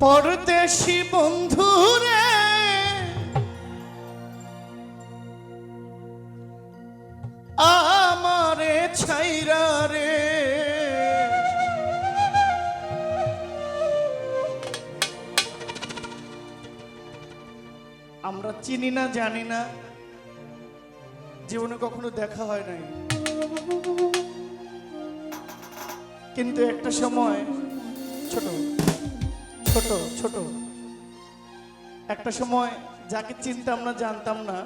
পরদেশি বন্ধুরে। আমারে ছাইরা রে। আমরা চিনি না, জানি না। জীবনে কখনো দেখা হয় নাই। কিন্তু একটা সময়, ছোট ছোট ছোট। একটা সময় যাকে চিনতাম না, জানতাম না,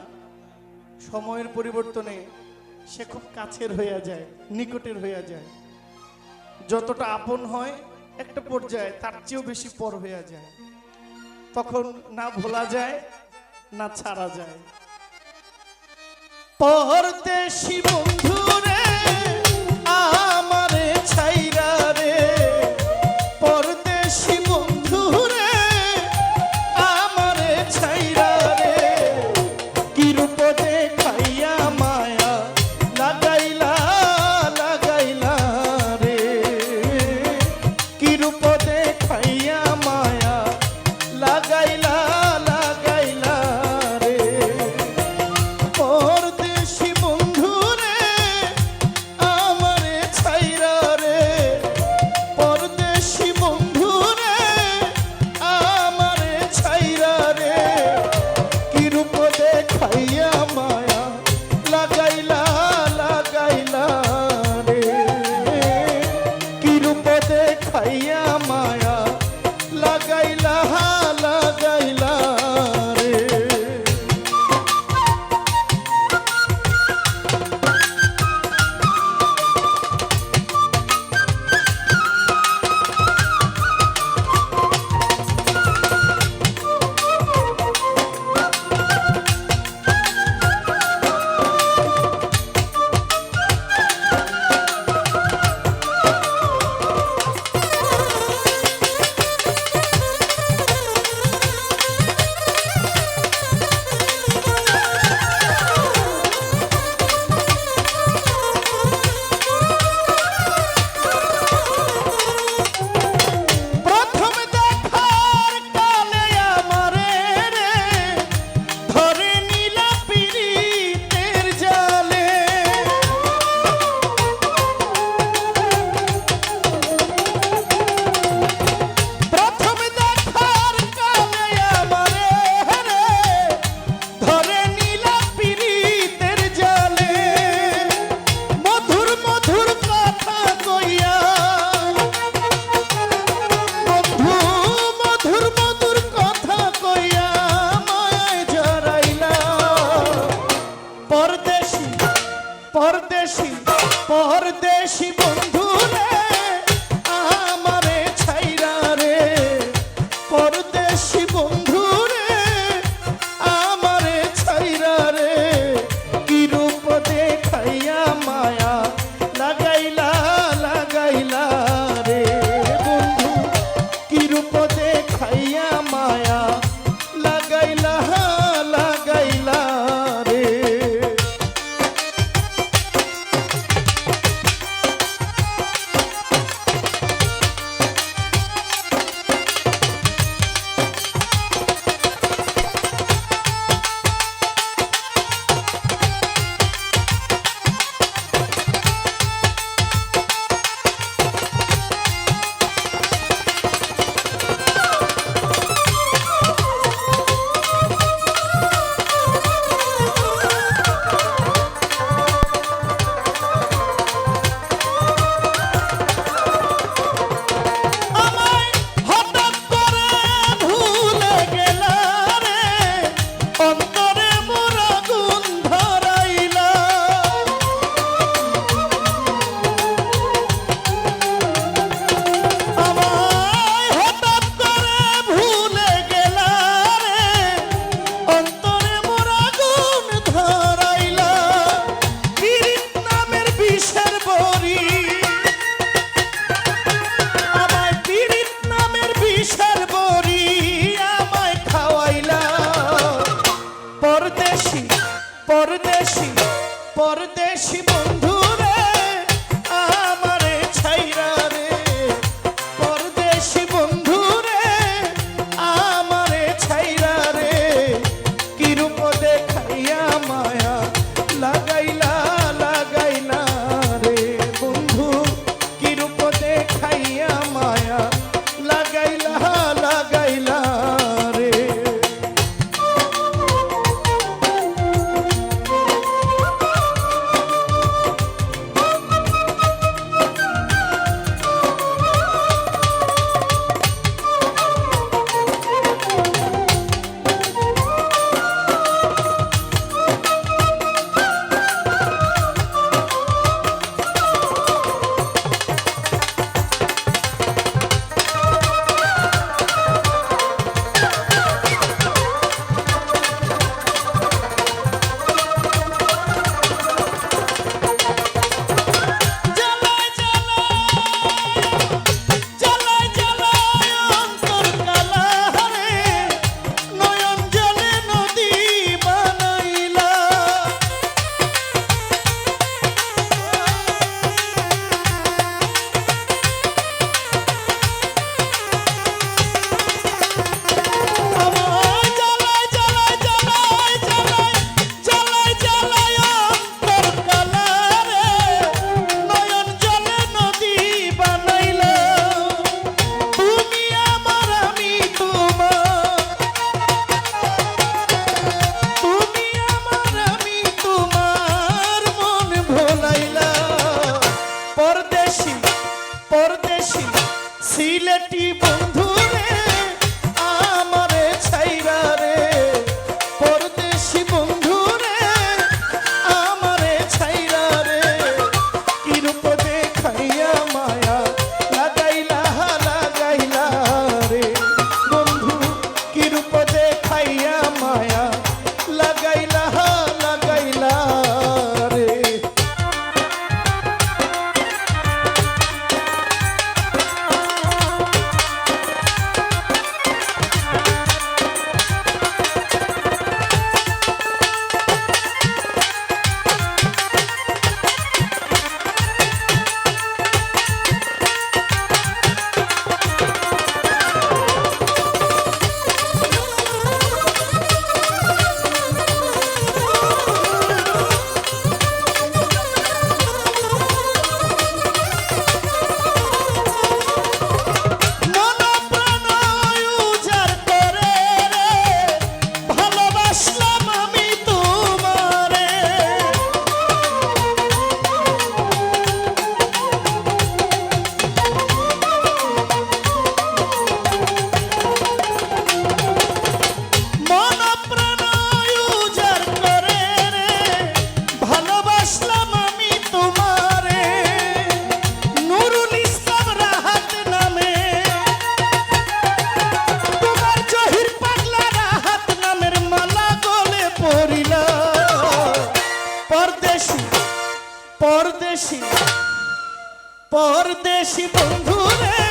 সময়ের পরিবর্তনে সে খুব কাছের হইয়া যায়, নিকটের হইয়া যায়। যতটা আপন হয়, একটা পর্যায়ে তার চেয়েও বেশি পর হইয়া যায়। তখন না ভোলা যায়, না ছাড়া যায়। পরদেশি পরদেশি। বন্ধুরে